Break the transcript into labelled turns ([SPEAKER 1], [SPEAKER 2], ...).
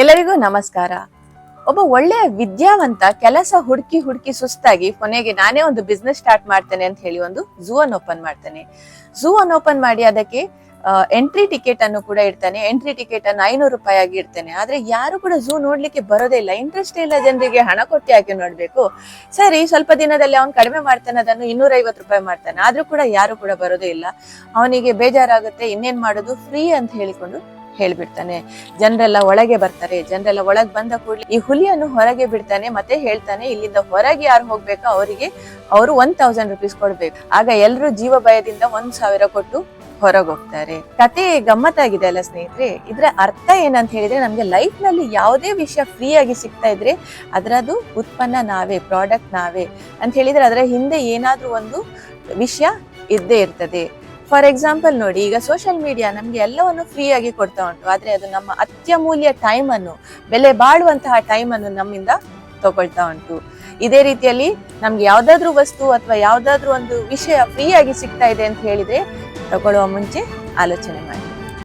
[SPEAKER 1] ಎಲ್ಲರಿಗೂ ನಮಸ್ಕಾರ. ಒಬ್ಬ ಒಳ್ಳೆಯ ವಿದ್ಯಾವಂತ ಕೆಲಸ ಹುಡುಕಿ ಹುಡುಕಿ ಸುಸ್ತಾಗಿ ಕೊನೆಗೆ ನಾನೇ ಒಂದು ಬಿಸ್ನೆಸ್ ಸ್ಟಾರ್ಟ್ ಮಾಡ್ತೇನೆ ಅಂತ ಹೇಳಿ ಒಂದು ಝೂ ಅನ್ನು ಓಪನ್ ಮಾಡ್ತಾನೆ. ಝೂ ಅನ್ನು ಓಪನ್ ಮಾಡಿ ಅದಕ್ಕೆ ಎಂಟ್ರಿ ಟಿಕೆಟ್ ಅನ್ನು ಕೂಡ ಇಡ್ತಾನೆ. ಎಂಟ್ರಿ ಟಿಕೆಟ್ ಅನ್ನು ಐನೂರು ರೂಪಾಯಿ ಆಗಿ ಇಡ್ತಾನೆ. ಆದ್ರೆ ಯಾರು ಕೂಡ ಝೂ ನೋಡ್ಲಿಕ್ಕೆ ಬರೋದೇ ಇಲ್ಲ. ಇಂಟ್ರೆಸ್ಟ್ ಇಲ್ಲ ಜನರಿಗೆ, ಹಣ ಕೊಟ್ಟಿ ಯಾಕೆ ನೋಡ್ಬೇಕು? ಸರಿ, ಸ್ವಲ್ಪ ದಿನದಲ್ಲಿ ಅವ್ನು ಕಡಿಮೆ ಮಾಡ್ತಾನೆ, ಅದನ್ನು ಇನ್ನೂರ ಐವತ್ತು ರೂಪಾಯಿ ಮಾಡ್ತಾನೆ. ಆದ್ರೂ ಕೂಡ ಯಾರು ಕೂಡ ಬರೋದೇ ಇಲ್ಲ. ಅವನಿಗೆ ಬೇಜಾರಾಗುತ್ತೆ, ಇನ್ನೇನ್ ಮಾಡೋದು? ಫ್ರೀ ಅಂತ ಹೇಳಿಕೊಂಡು ಹೇಳ್ಬಿಡ್ತಾನೆ. ಜನರೆಲ್ಲ ಒಳಗೆ ಬರ್ತಾರೆ. ಜನರೆಲ್ಲ ಒಳಗೆ ಬಂದ ಕೂಡಲೇ ಈ ಹುಲಿಯನ್ನು ಹೊರಗೆ ಬಿಡ್ತಾನೆ, ಮತ್ತೆ ಹೇಳ್ತಾನೆ, ಇಲ್ಲಿಂದ ಹೊರಗೆ ಯಾರು ಹೋಗ್ಬೇಕೋ? ಅವರಿಗೆ ಅವರು ಒನ್ ತೌಸಂಡ್ ರುಪೀಸ್ ಕೊಡ್ಬೇಕು. ಆಗ ಎಲ್ಲರೂ ಜೀವ ಭಯದಿಂದ ಒಂದ್ ಸಾವಿರ ಕೊಟ್ಟು ಹೊರಗೆ ಹೋಗ್ತಾರೆ ಕತೆ ಗಮ್ಮತ್ತಾಗಿದೆ ಅಲ್ಲ ಸ್ನೇಹಿತರೆ? ಇದ್ರ ಅರ್ಥ ಏನಂತ ಹೇಳಿದ್ರೆ, ನಮ್ಗೆ ಲೈಫ್ನಲ್ಲಿ ಯಾವುದೇ ವಿಷಯ ಫ್ರೀ ಆಗಿ ಸಿಗ್ತಾ ಇದ್ರೆ ಅದರದು ಉತ್ಪನ್ನ ನಾವೇ ಪ್ರಾಡಕ್ಟ್ ನಾವೇ. ಅಂತ ಹೇಳಿದ್ರೆ ಅದರ ಹಿಂದೆ ಏನಾದ್ರೂ ಒಂದು ವಿಷಯ ಇದ್ದೇ ಇರ್ತದೆ. ಫಾರ್ ಎಕ್ಸಾಂಪಲ್ ನೋಡಿ, ಈಗ ಸೋಷಿಯಲ್ ಮೀಡಿಯಾ ನಮಗೆ ಎಲ್ಲವನ್ನು ಫ್ರೀ ಆಗಿ ಕೊಡ್ತಾ ಉಂಟು. ಆದರೆ ಅದು ನಮ್ಮ ಅತ್ಯಮೂಲ್ಯ ಟೈಮನ್ನು ಬೆಲೆ ಬಾಳುವಂತಹ ಟೈಮನ್ನು ನಮ್ಮಿಂದ ತಗೊಳ್ತಾ ಉಂಟು. ಇದೇ ರೀತಿಯಲ್ಲಿ ನಮ್ಗೆ ಯಾವ್ದಾದ್ರು ವಸ್ತು ಅಥವಾ ಯಾವ್ದಾದ್ರು ಒಂದು ವಿಷಯ ಫ್ರೀ ಆಗಿ ಸಿಗ್ತಾ ಇದೆ ಅಂತ ಹೇಳಿದ್ರೆ ತಗೊಳ್ಳುವ ಮುಂಚೆ ಆಲೋಚನೆ ಮಾಡಿ.